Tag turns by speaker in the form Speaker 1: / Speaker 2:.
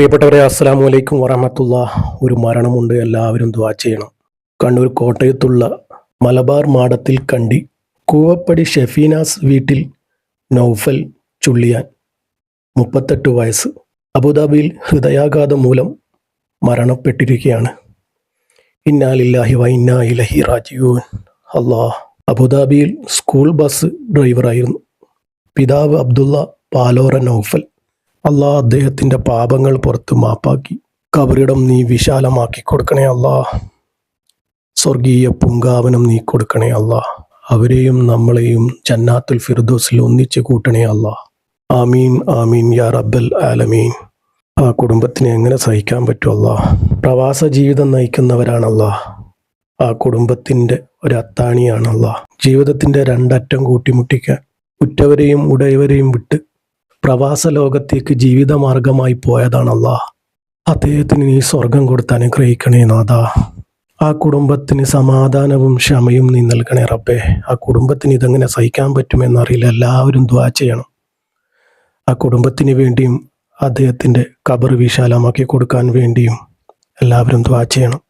Speaker 1: പ്രിയപ്പെട്ടവരെ അസ്സാം വലൈക്കും വറഹമത്തുള്ള ഒരു മരണമുണ്ട് എല്ലാവരും ദ്വാ ചെയ്യണം. കണ്ണൂർ കോട്ടയത്തുള്ള മലബാർ മാടത്തിൽ കണ്ടി കൂവപ്പടി ഷെഫീനാസ് വീട്ടിൽ നൗഫൽ ചുള്ളിയാൻ മുപ്പത്തെട്ട് വയസ്സ്. അബുദാബിയിൽ ഹൃദയാഘാതം മൂലം മരണപ്പെട്ടിരിക്കുകയാണ്. ഇന്നാലില്ലാഹി വ റാജിയൂൻ അള്ളാഹ് അബുദാബിയിൽ സ്കൂൾ ബസ് ഡ്രൈവറായിരുന്നു. പിതാവ് അബ്ദുള്ള പാലോറ നൗഫൽ. അള്ളാഹ് അദ്ദേഹത്തിന്റെ പാപങ്ങൾ പുറത്ത് മാപ്പാക്കി. കബറിടം നീ വിശാലമാക്കി കൊടുക്കണേ അല്ലാ സ്വർഗീയ പൂങ്കാവനം നീ കൊടുക്കണേ അല്ലാ അവരെയും നമ്മളെയും ജന്നാത്തുൽ ഫിർദോസിൽ ഒന്നിച്ച് കൂട്ടണേ അല്ലാ ആമീൻ ആമീൻ യാ റബ്ബൽ ആലമീൻ. ആ കുടുംബത്തിനെ എങ്ങനെ സഹിക്കാൻ പറ്റുമല്ല പ്രവാസ ജീവിതം നയിക്കുന്നവരാണല്ല ആ കുടുംബത്തിന്റെ ഒരു അത്താണിയാണല്ല ജീവിതത്തിന്റെ രണ്ടറ്റം കൂട്ടിമുട്ടിക്കാൻ ഉറ്റവരെയും ഉടയവരെയും വിട്ട് പ്രവാസ ലോകത്തേക്ക് ജീവിതമാർഗമായി പോയതാണല്ല അദ്ദേഹത്തിന് നീ സ്വർഗം കൊടുത്ത് അനുഗ്രഹിക്കണേ നാഥ. ആ കുടുംബത്തിന് സമാധാനവും ക്ഷമയും നീ നൽകണേ റബ്ബേ. ആ കുടുംബത്തിന് ഇതെങ്ങനെ സഹിക്കാൻ പറ്റുമെന്നറിയില്ല എല്ലാവരും ദ്വാ ചെയ്യണം. ആ കുടുംബത്തിന് വേണ്ടിയും അദ്ദേഹത്തിന്റെ കബർ വിശാലമാക്കി കൊടുക്കാൻ വേണ്ടിയും എല്ലാവരും ദ്വാ ചെയ്യണം.